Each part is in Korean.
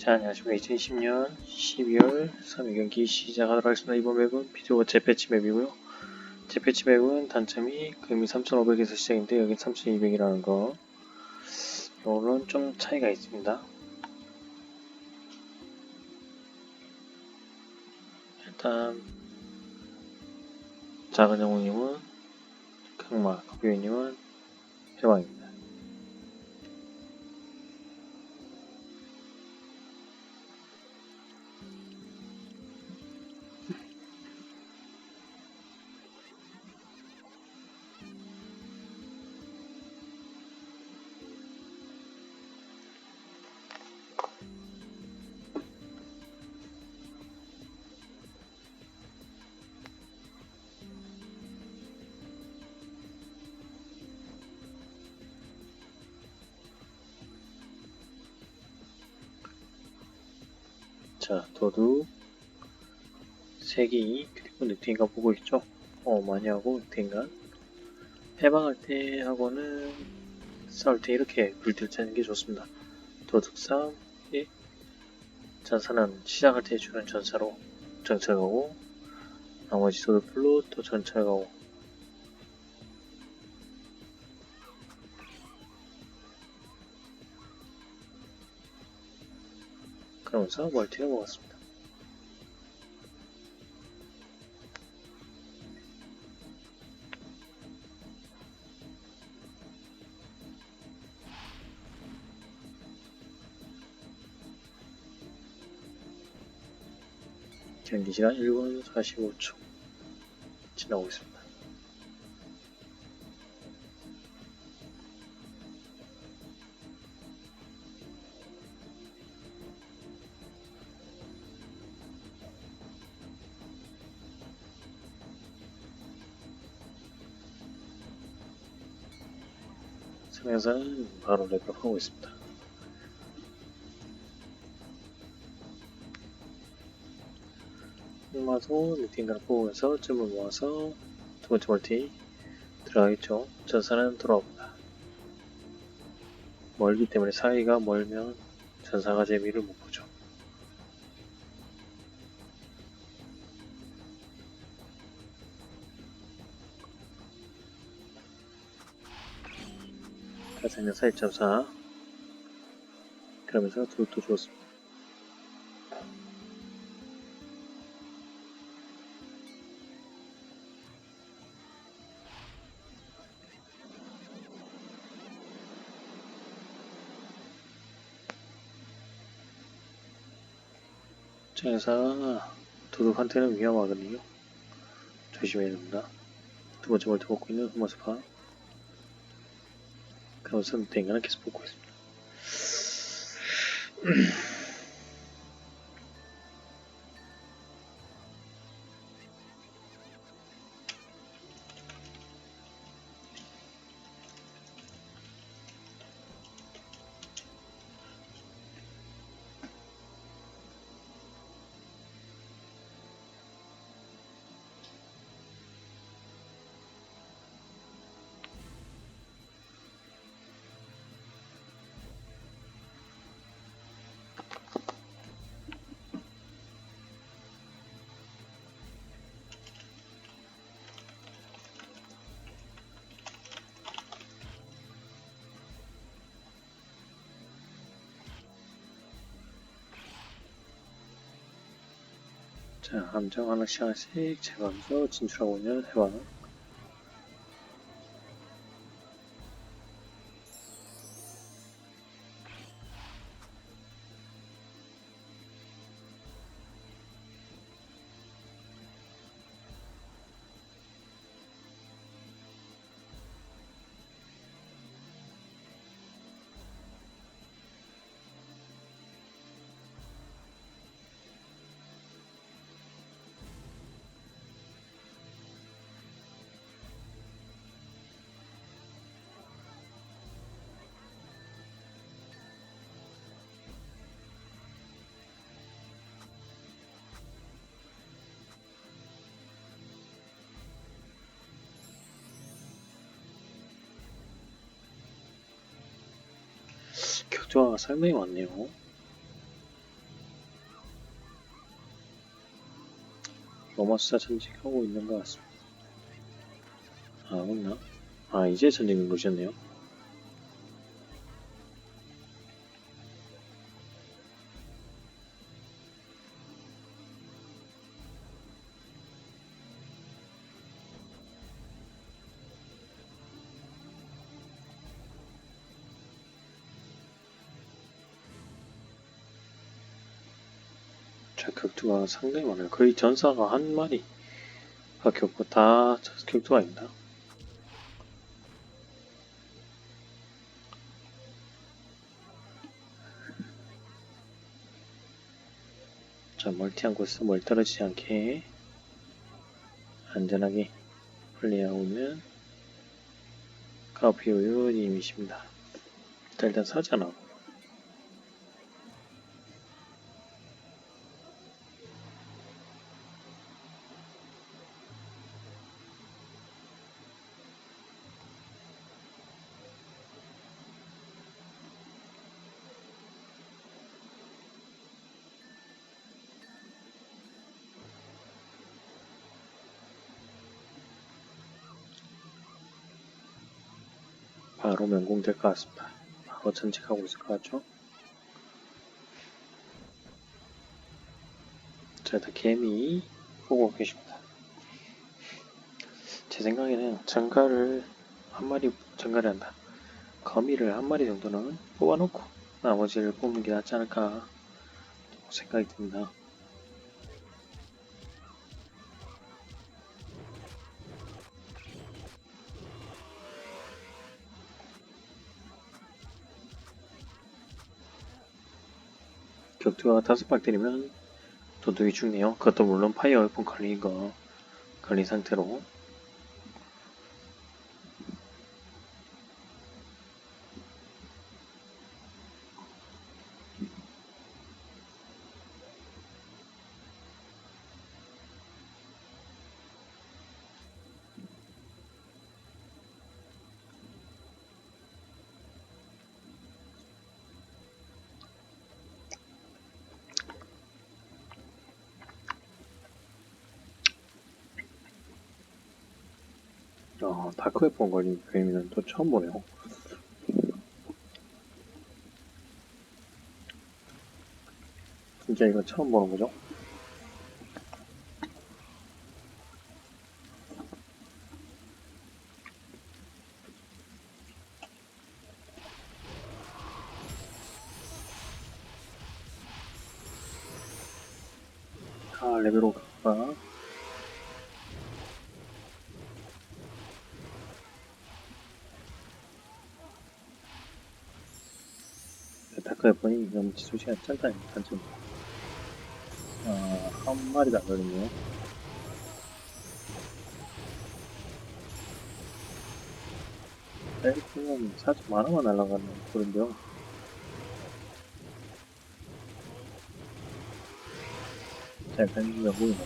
자, 안녕하십니까. 2020년 12월 3일 경기 시작하도록 하겠습니다. 이번 맵은 비디오 재패치 맵이고요. 재패치 맵은 단점이 금이 3,500에서 시작인데 여기 3,200이라는 거. 요거는 좀 차이가 있습니다. 일단 작은 영웅님은 흑마, 커비님은 해왕입니다. 자, 도둑, 세기, 그리고 늑대인간 보고 있죠? 어, 많이 하고, 늑대인간. 해방할 때 하고는 싸울 때 이렇게 불들자는 게 좋습니다. 도둑 싸움, 예. 전사는 시작할 때 주는 전사로 정찰가고, 나머지 도둑풀로 또 전찰가고, 그러면서 멀티를 먹었습니다. 경기 시간 1분 45초 지나고 있습니다. 성형사는 바로 랩업하고 있습니다. 모아서 미팅가를 뽑으면서 점을 모아서 두 번째 멀티 들어가겠죠. 전사는 돌아옵니다. 멀기 때문에 사이가 멀면 전사가 재미를 못 가상력 4.4 그러면서 도둑도 좋습니다. 장사 도둑한테는 위험하거든요. 조심해야 됩니다. 두 번째 멀티 먹고 있는 흑마스파 그러면서 땡가는 계 자, 함정 하나씩 하나씩 제거하면서 진출하고 있는 해왕. 좋아 설명이 많네요. 로마수사 전직하고 있는 것 같습니다. 아, 없나? 아, 이제 전쟁을 보셨네요. 격투가 상당히 많아요. 거의 전사가 한 마리. 가 격투 다 격투가 있다. 자, 멀티한 곳에서 멀 떨어지지 않게 안전하게 플레이하고 있는 카피오유님이십니다. 자, 일단 사잖아. 바로 면공될 것 같습니다. 바로 전직하고 있을 것 같죠? 자, 일단 개미 보고 계십니다. 제 생각에는 전가를 한 마리 전가를 한다. 거미를 한 마리 정도는 뽑아놓고 나머지를 뽑는 게 낫지 않을까 생각이 듭니다. 격투가 다섯 발 때리면 도둑이 죽네요. 그것도 물론 파이어 웨폰 거 걸린 상태로 어, 다크 웨폰 걸린 그림은 또 처음 보네요. 진짜 이거 처음 보는 거죠? 아, 레벨 5가 다크 웨폰이 너무 지속 시간이 짧다는 단점. 아, 한 마리도 안 걸리네요. 에이프는 사실 만화만 날아가는 그런데요. 잘 던지면 보이네.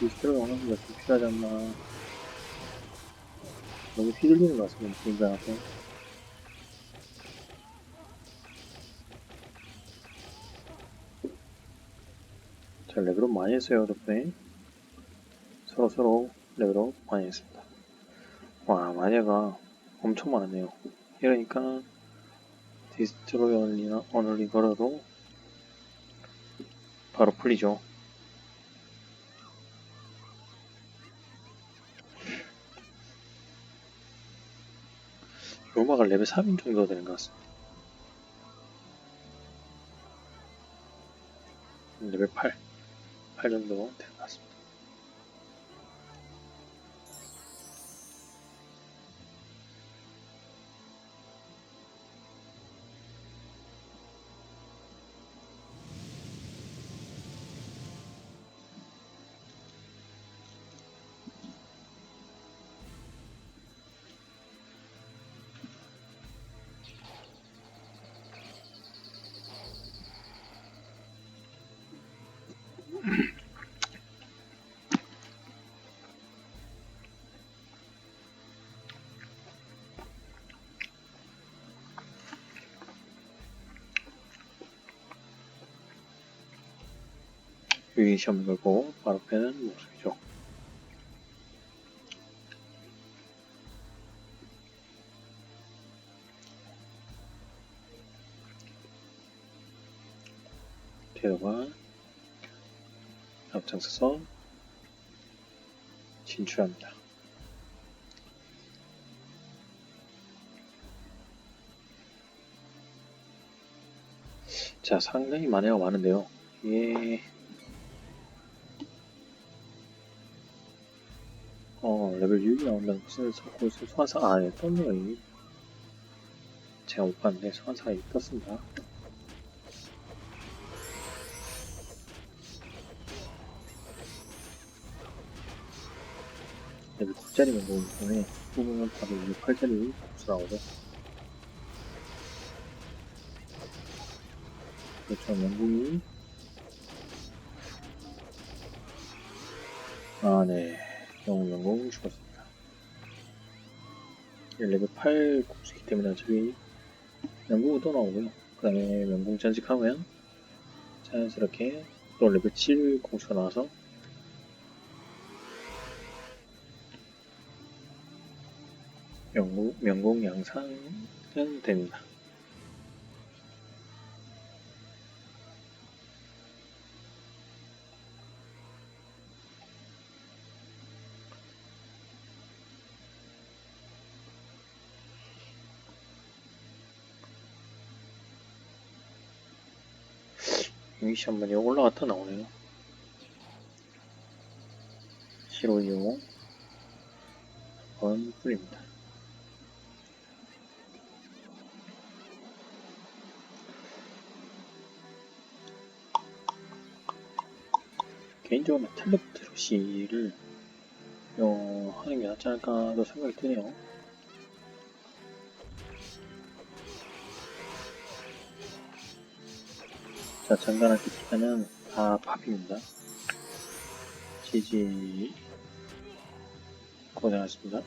디스트로가 오는 게좀 필요하지 않나. 너무 휘둘리는 것 같습니다, 개인장한테. 자, 레벨업 많이 했어요, 덕분에. 서로 서로 레벨업 많이 했습니다. 와, 마녀가 엄청 많네요. 이러니까 디스트로이 언리나 언리 걸어도 바로 풀리죠. 로마가 레벨 3인 정도 되는 것 같습니다. 레벨 8, 8 정도 되는 것 같습니다. 유인 시험을 걸고 바로 빼는 모습이죠. 대도가 앞장서서 진출합니다. 자, 상당히 만회가 많은데요. 예. 레벨 6이 나온다는 것은 거기서 소환사, 아, 예, 떴네요. 제가 못 봤는데, 소환사가 떴습니다. 레벨 9짜리면 너무 때문에, 뽑으면 바로 6, 8짜리 수 나오죠. 그렇죠, 명궁이. 아, 네. 영웅 명궁 죽었습니다. 예, 레벨 8 공수기 때문에 어차피 명궁은 또 나오고요. 그 다음에 명궁 전직하면 자연스럽게 또 레벨 7 공수가 나와서 명궁, 명궁 양상은 됩니다. 유니시 한 번에 올라갔다 나오네요. 시로 이용 번 뿐입니다. 개인적으로 텔레트로시를 어, 하는 게 낫지 않을까도 생각이 드네요. 자, 장단할 때 피하면 다 밥입니다. 지지 고생하셨습니다.